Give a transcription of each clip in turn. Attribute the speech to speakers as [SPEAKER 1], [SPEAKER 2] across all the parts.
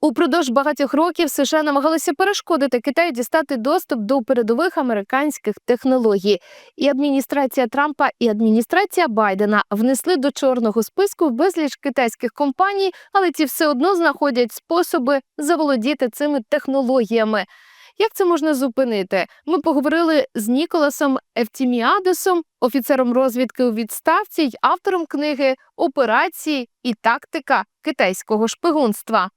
[SPEAKER 1] Упродовж багатьох років США намагалися перешкодити Китаю дістати доступ до передових американських технологій. І адміністрація Трампа, і адміністрація Байдена внесли до чорного списку безліч китайських компаній, але ті все одно знаходять способи заволодіти цими технологіями. Як це можна зупинити? Ми поговорили з Ніколасом Евтіміадесом, офіцером розвідки у відставці й автором книги Операції і тактика китайського шпигунства.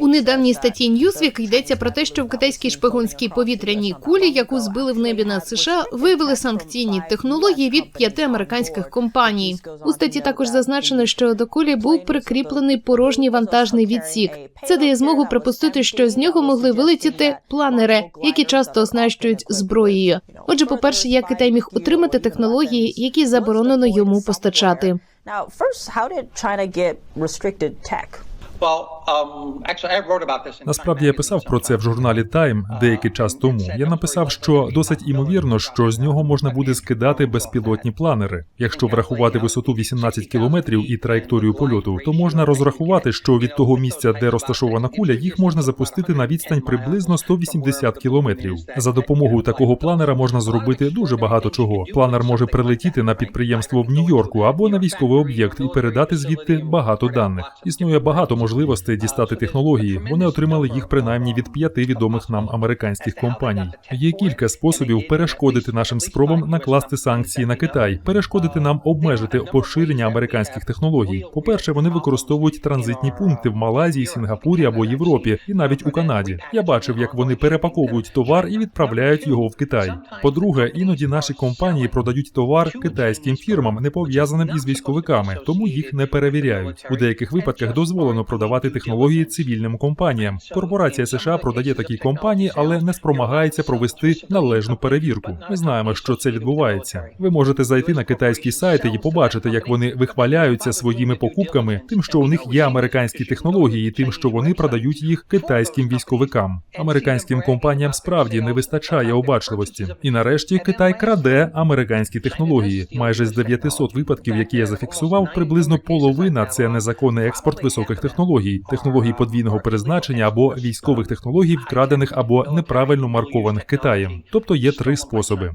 [SPEAKER 2] У недавній статті Newsweek йдеться про те, що в китайській шпигунській повітряній кулі, яку збили в небі над США, виявили санкційні технології від п'яти американських компаній. У статті також зазначено, що до кулі був прикріплений порожній вантажний відсік. Це дає змогу припустити, що з нього могли вилетіти планери, які часто оснащують зброєю. Отже, по перше, як Китай міг отримати технології, які заборонено йому постачати.
[SPEAKER 3] Now, first, how did China get restricted tech?
[SPEAKER 4] Well, um,
[SPEAKER 5] Насправді я писав про це в журналі Time деякий час тому. Я написав, що досить імовірно, що з нього можна буде скидати безпілотні планери. Якщо врахувати висоту 18 кілометрів і траєкторію польоту, то можна розрахувати, що від того місця, де розташована куля, їх можна запустити на відстань приблизно 180 кілометрів. За допомогою такого планера можна зробити дуже багато чого. Планер може прилетіти на підприємство в Нью-Йорку або на військовий об'єкт і передати звідти багато даних. Існує багато можливостей дістати технології. Вони отримали їх принаймні від п'яти відомих нам американських компаній. Є кілька способів перешкодити нашим спробам накласти санкції на Китай, перешкодити нам обмежити поширення американських технологій. По перше, вони використовують транзитні пункти в Малайзії, Сінгапурі або Європі, і навіть у Канаді. Я бачив, як вони перепаковують товар і відправляють його в Китай. По-друге, іноді наші компанії продають товар китайським фірмам, не пов'язаним із військовиками, тому їх не перевіряють. У деяких випадках дозволено продавати технології цивільним компаніям. Корпорація США продає такі компанії, але не спромагається провести належну перевірку. Ми знаємо, що це відбувається. Ви можете зайти на китайські сайти і побачити, як вони вихваляються своїми покупками, тим, що у них є американські технології, і тим, що вони продають їх китайським військовикам. Американським компаніям справді не вистачає обачливості. І нарешті Китай краде американські технології. Майже з 900 випадків, які я зафіксував, приблизно половина це незаконний експорт високих технологій, технологій подвійного призначення або військових технологій, вкрадених або неправильно маркованих Китаєм. Тобто є три способи.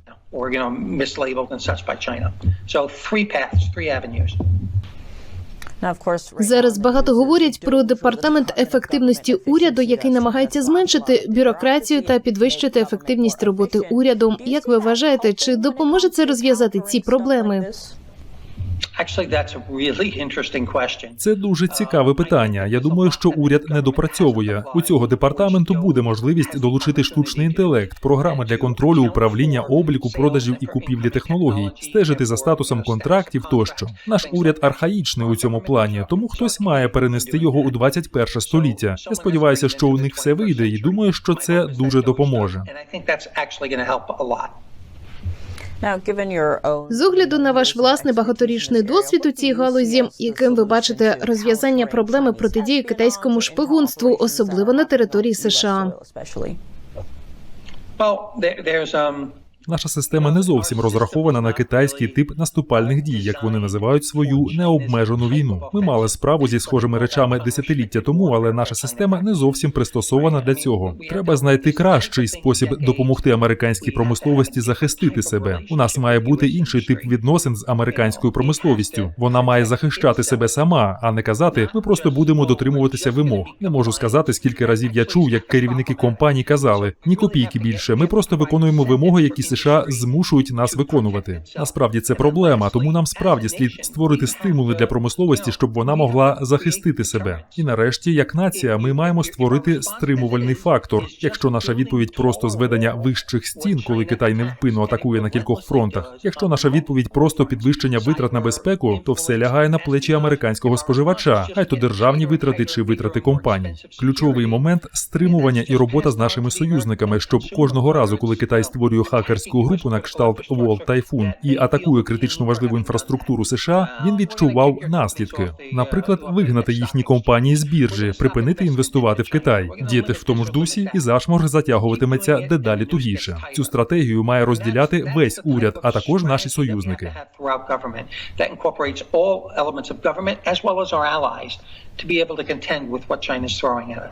[SPEAKER 2] Зараз багато говорять про департамент ефективності уряду, який намагається зменшити бюрократію та підвищити ефективність роботи уряду. Як ви вважаєте, чи допоможе це розв'язати ці проблеми?
[SPEAKER 5] Це дуже цікаве питання. Я думаю, що уряд не допрацьовує. У цього департаменту буде можливість долучити штучний інтелект, програми для контролю управління обліку, продажів і купівлі технологій, стежити за статусом контрактів тощо. Наш уряд архаїчний у цьому плані, тому хтось має перенести його у 21 століття. Я сподіваюся, що у них все вийде, і думаю, що це дуже допоможе.
[SPEAKER 2] З огляду на ваш власний багаторічний досвід у цій галузі, яким ви бачите розв'язання проблеми протидії китайському шпигунству, особливо на території США.
[SPEAKER 5] Наша система не зовсім розрахована на китайський тип наступальних дій, як вони називають свою необмежену війну. Ми мали справу зі схожими речами десятиліття тому, але наша система не зовсім пристосована для цього. Треба знайти кращий спосіб допомогти американській промисловості захистити себе. У нас має бути інший тип відносин з американською промисловістю. Вона має захищати себе сама, а не казати, ми просто будемо дотримуватися вимог. Не можу сказати, скільки разів я чув, як керівники компаній казали: ні копійки більше. Ми просто виконуємо вимоги, які США змушують нас виконувати. Насправді це проблема, тому нам справді слід створити стимули для промисловості, щоб вона могла захистити себе. І нарешті, як нація, ми маємо створити стримувальний фактор. Якщо наша відповідь просто зведення вищих стін, коли Китай невпинно атакує на кількох фронтах. Якщо наша відповідь просто підвищення витрат на безпеку, то все лягає на плечі американського споживача, хай то державні витрати чи витрати компаній. Ключовий момент стримування і робота з нашими союзниками, щоб кожного разу, коли Китай створює хакерську терористську групу на кшталт Волт Тайфун і атакує критично важливу інфраструктуру США, він відчував наслідки. Наприклад, вигнати їхні компанії з біржі, припинити інвестувати в Китай, діяти в тому ж дусі, і зашморг затягуватиметься дедалі тугіше. Цю стратегію має розділяти весь уряд, а також наші союзники.
[SPEAKER 4] to be able to contend with what China is throwing at us.